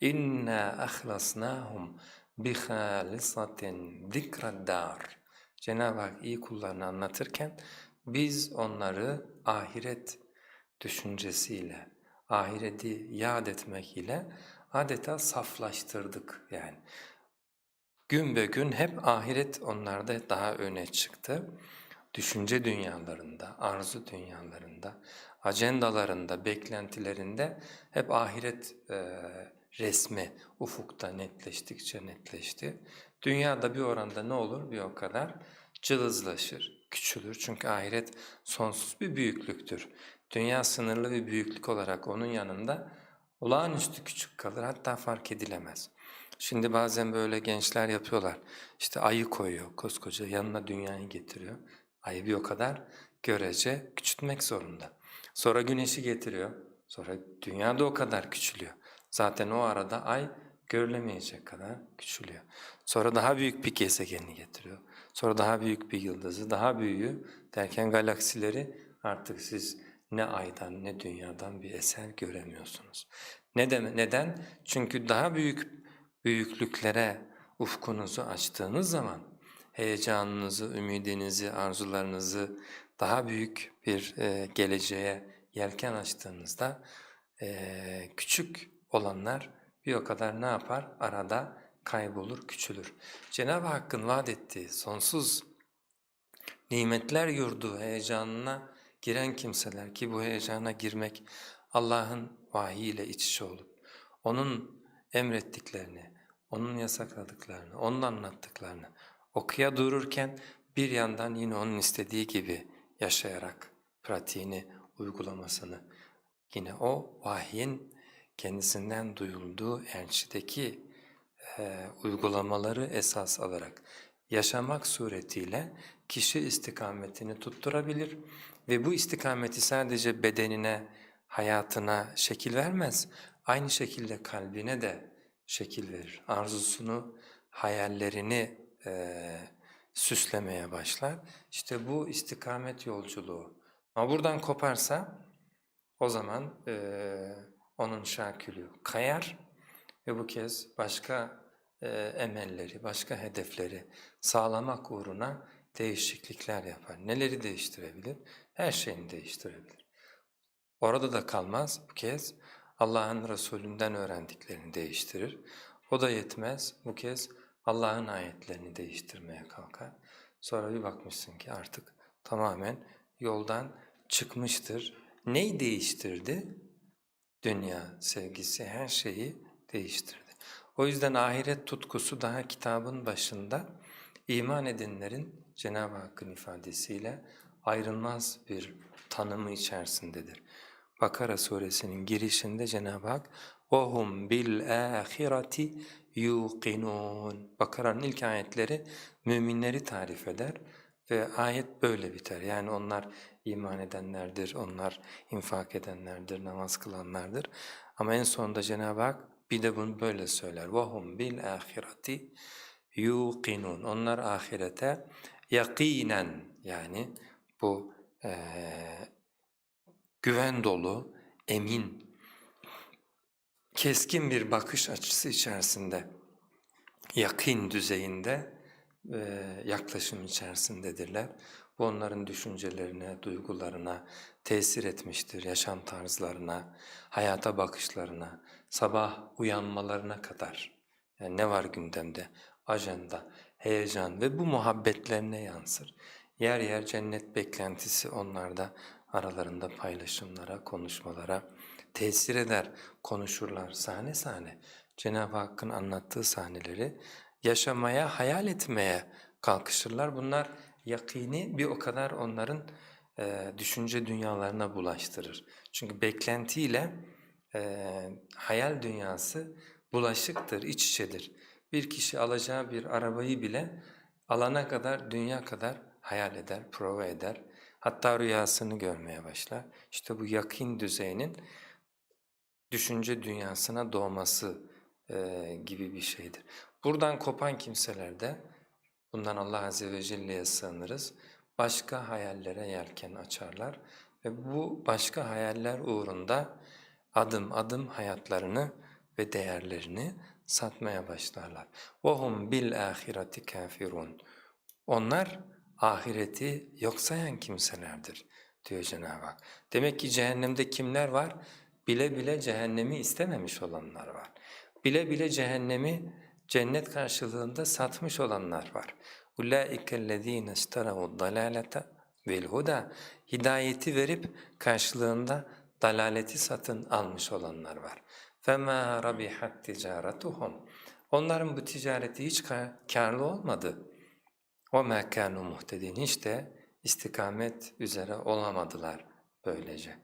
İnna ahlasnahum bi halisatin zikrad-dar. Cenab-ı Hak iyi kullarını anlatırken biz onları ahiret düşüncesiyle, ahireti yad etmek ile adeta saflaştırdık yani. Gün be gün hep ahiret onlarda daha öne çıktı. Düşünce dünyalarında, arzu dünyalarında, acendalarında, beklentilerinde hep ahiret e, resmi ufukta netleştikçe netleşti. Dünyada bir oranda ne olur? Bir o kadar cılızlaşır, küçülür. Çünkü ahiret sonsuz bir büyüklüktür. Dünya sınırlı bir büyüklük olarak onun yanında olağanüstü küçük kalır, hatta fark edilemez. Şimdi bazen böyle gençler yapıyorlar. İşte ayı koyuyor koskoca, yanına dünyayı getiriyor. Ayı bir o kadar görece küçültmek zorunda. Sonra güneşi getiriyor. Sonra dünya da o kadar küçülüyor. Zaten o arada ay görülemeyecek kadar küçülüyor. Sonra daha büyük bir gezegeni getiriyor. Sonra daha büyük bir yıldızı, daha büyüğü derken galaksileri artık siz ne aydan ne dünyadan bir eser göremiyorsunuz. Neden? Neden? Çünkü daha büyük büyüklüklere ufkunuzu açtığınız zaman heyecanınızı, ümidinizi, arzularınızı daha büyük bir e, geleceğe yelken açtığınızda e, küçük olanlar bir o kadar ne yapar? Arada kaybolur, küçülür. Cenab-ı Hakk'ın vaat ettiği sonsuz nimetler yurdu heyecanına giren kimseler ki bu heyecana girmek Allah'ın vahiy iç içe olup O'nun emrettiklerini, O'nun yasakladıklarını, O'nun anlattıklarını okuya dururken bir yandan yine O'nun istediği gibi yaşayarak pratiğini, uygulamasını yine o vahyin kendisinden duyulduğu elçideki e, uygulamaları esas alarak yaşamak suretiyle kişi istikametini tutturabilir ve bu istikameti sadece bedenine, hayatına şekil vermez, aynı şekilde kalbine de şekil verir. Arzusunu, hayallerini e, süslemeye başlar. İşte bu istikamet yolculuğu. Ama buradan koparsa o zaman e, onun şakülü kayar ve bu kez başka e, emelleri, başka hedefleri sağlamak uğruna değişiklikler yapar. Neleri değiştirebilir? Her şeyini değiştirebilir. Orada da kalmaz bu kez Allah'ın Resulünden öğrendiklerini değiştirir. O da yetmez bu kez Allah'ın ayetlerini değiştirmeye kalkar. Sonra bir bakmışsın ki artık tamamen yoldan çıkmıştır. Neyi değiştirdi? Dünya sevgisi her şeyi değiştirdi. O yüzden ahiret tutkusu daha kitabın başında iman edenlerin Cenab-ı Hakk'ın ifadesiyle ayrılmaz bir tanımı içerisindedir. Bakara suresinin girişinde Cenab-ı Hak وَهُمْ بِالْآخِرَةِ يُوقِنُونَ Bakara'nın ilk ayetleri müminleri tarif eder ve ayet böyle biter. Yani onlar iman edenlerdir, onlar infak edenlerdir, namaz kılanlardır. Ama en sonunda Cenab-ı Hak bir de bunu böyle söyler. وَهُمْ بِالْآخِرَةِ يُوقِنُونَ Onlar ahirete yakinen yani bu e, güven dolu, emin, keskin bir bakış açısı içerisinde, yakin düzeyinde e, yaklaşım içerisindedirler. Bu onların düşüncelerine, duygularına tesir etmiştir, yaşam tarzlarına, hayata bakışlarına, sabah uyanmalarına kadar. Yani ne var gündemde? Ajanda, heyecan ve bu muhabbetlerine yansır. Yer yer cennet beklentisi onlarda aralarında paylaşımlara, konuşmalara tesir eder, konuşurlar sahne sahne. Cenab-ı Hakk'ın anlattığı sahneleri yaşamaya, hayal etmeye kalkışırlar. Bunlar yakini bir o kadar onların e, düşünce dünyalarına bulaştırır. Çünkü beklentiyle e, hayal dünyası bulaşıktır, iç içedir. Bir kişi alacağı bir arabayı bile alana kadar, dünya kadar hayal eder, prova eder. Hatta rüyasını görmeye başlar. İşte bu yakin düzeyinin düşünce dünyasına doğması e, gibi bir şeydir. Buradan kopan kimselerde, bundan Allah Azze ve Celle'ye sığınırız, başka hayallere yelken açarlar ve bu başka hayaller uğrunda adım adım hayatlarını ve değerlerini satmaya başlarlar. وَهُمْ بِالْآخِرَةِ كَافِرُونَ Onlar ahireti yok sayan kimselerdir diyor Cenab-ı Hak. Demek ki cehennemde kimler var? Bile bile cehennemi istememiş olanlar var. Bile bile cehennemi cennet karşılığında satmış olanlar var. اُولَٰئِكَ الَّذ۪ينَ اسْتَرَوُ الضَّلَالَةَ وَالْهُدَى Hidayeti verip karşılığında dalaleti satın almış olanlar var. فَمَا رَبِحَتْ تِجَارَتُهُمْ Onların bu ticareti hiç ka- karlı olmadı. وَمَا كَانُوا مُهْتَدِينَ Hiç de istikamet üzere olamadılar böylece.